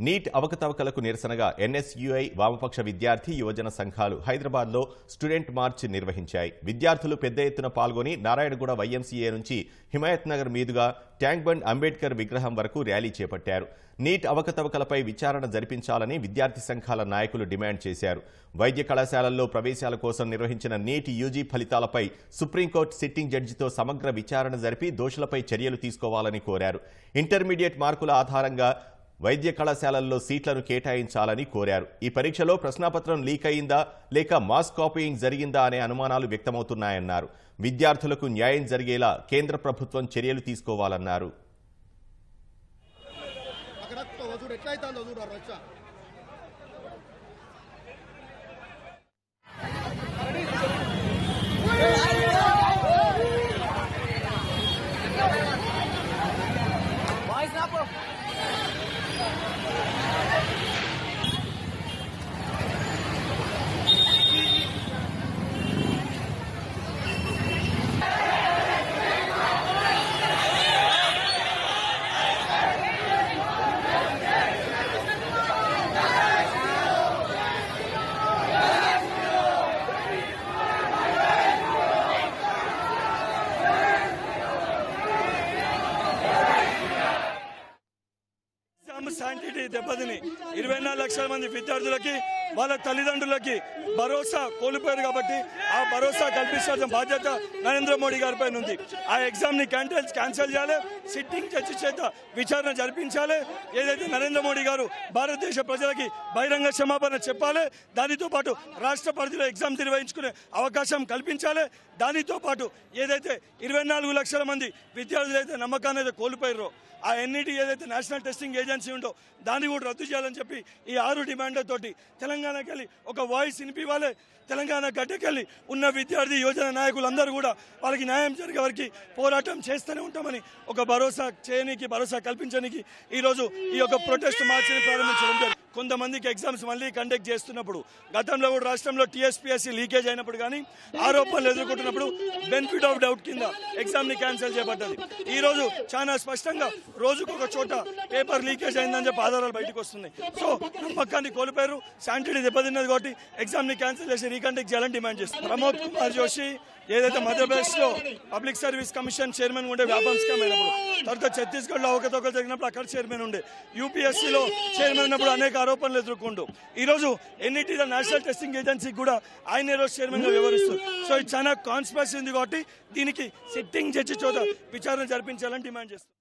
Neat అవకతవకలకు నిరసనగా NSUI వామపక్ష విద్యార్థి యువజన సంఘాలు హైదరాబాద్లో స్టూడెంట్ మార్చ్ నిర్వహించాయి. విద్యార్థులు పెద్ద ఎత్తున పాల్గొని నారాయణగూడ వైఎంసీఏ నుంచి హిమాయత్ నగర్ మీదుగా ట్యాంక్ బండ్ అంబేద్కర్ విగ్రహం వరకు ర్యాలీ చేపట్టారు. నీట్ అవకతవకలపై విచారణ జరిపించాలని విద్యార్థి సంఘాల నాయకులు డిమాండ్ చేశారు. వైద్య కళాశాలల్లో ప్రవేశాల కోసం నిర్వహించిన నీట్ యూజీ ఫలితాలపై సుప్రీంకోర్టు సిట్టింగ్ జడ్జితో సమగ్ర విచారణ జరిపి దోషులపై చర్యలు తీసుకోవాలని కోరారు. ఇంటర్మీడియట్ మార్కుల ఆధారంగా వైద్య కళాశాలల్లో సీట్లను కేటాయించాలని కోరారు. ఈ పరీక్షలో ప్రశ్నాపత్రం లీక్ అయిందా లేక మాస్ కాపీయింగ్ జరిగిందా అనే అనుమానాలు వ్యక్తమవుతున్నాయన్నారు. విద్యార్థులకు న్యాయం జరిగేలా కేంద్ర ప్రభుత్వం చర్యలు తీసుకోవాలన్నారు. క్వాంటిటీ దెబ్బతిని. ఇరవై నాలుగు లక్షల మంది విద్యార్థులకి వాళ్ళ తల్లిదండ్రులకి భరోసా కోల్పోయారు కాబట్టి ఆ భరోసా కల్పించాల్సిన బాధ్యత నరేంద్ర మోడీ గారిపై ఉంది. ఆ ఎగ్జామ్ని క్యాన్సిల్ క్యాన్సిల్ చేయాలి. సిట్టింగ్ జడ్జి చేత విచారణ జరిపించాలి. ఏదైతే నరేంద్ర మోడీ గారు భారతదేశ ప్రజలకి బహిరంగ క్షమాపణ చెప్పాలి దానితో పాటు రాష్ట్ర పరిధిలో ఎగ్జామ్ నిర్వహించుకునే అవకాశం కల్పించాలి. దానితో పాటు ఏదైతే ఇరవై నాలుగు లక్షల మంది విద్యార్థులు అయితే నమ్మకాన్ని అయితే కోల్పోయారో ఆ ఎన్ఈటి ఏదైతే నేషనల్ టెస్టింగ్ ఏజెన్సీ ఉందో దాన్ని కూడా రద్దు చేయాలని చెప్పి ఈ ఆరు డిమాండ్లతోటి తెలంగాణకి వెళ్ళి ఒక వాయిస్ వినిపివ్వాలి. తెలంగాణ గడ్డకెళ్ళి ఉన్న విద్యార్థి యువజన నాయకులందరూ కూడా వాళ్ళకి న్యాయం జరిగే వరకు పోరాటం చేస్తూనే ఉంటామని ఒక భరోసా చేయనీకి భరోసా కల్పించడానికి ఈరోజు ఈ యొక్క ప్రొటెస్ట్ మార్చిని ప్రారంభించడం జరిగింది. కొంతమందికి ఎగ్జామ్స్ మళ్ళీ కండక్ట్ చేస్తున్నప్పుడు గతంలో కూడా రాష్ట్రంలో టీఎస్పీఎస్సీ లీకేజ్ అయినప్పుడు కానీ ఆరోపణలు ఎదుర్కొంటున్నప్పుడు బెనిఫిట్ ఆఫ్ డౌట్ కింద ఎగ్జామ్ని క్యాన్సిల్ చేయబడ్డది ఈ రోజు చాలా స్పష్టంగా రోజుకు ఒక చోట పేపర్ లీకేజ్ అయిందని చెప్పి ఆధారాలు బయటకు వస్తున్నాయి. సో నమ్మకాన్ని కోల్పోయారు శాంటిటీ దెబ్బతిన్నది కాబట్టి ఎగ్జామ్ని క్యాన్సిల్ చేసి రీకండక్ట్ చేయాలని డిమాండ్ చేస్తారు ప్రమోద్ కుమార్ జోషి ఏదైతే మధ్యప్రదేశ్లో పబ్లిక్ సర్వీస్ కమిషన్ చైర్మన్ ఉండే వ్యాపారం స్కామ్ అయినప్పుడు తర్వాత ఛత్తీస్గఢ్లో అవకతవకలు జరిగినప్పుడు అక్కడ చైర్మన్ ఉండే యూపీఎస్సీలో చైర్మన్ ఉన్నప్పుడు అనేక ఆరోపణలు ఎదుర్కొండు. ఈ రోజు ఎన్ఈటీలో నేషనల్ టెస్టింగ్ ఏజెన్సీ కూడా ఆయన ఈరోజు చైర్మన్గా వ్యవహరిస్తారు సో ఇది చాలా కాన్స్పరసీ ఉంది కాబట్టి దీనికి సిట్టింగ్ జడ్జి చోట విచారణ జరిపించాలని డిమాండ్ చేస్తారు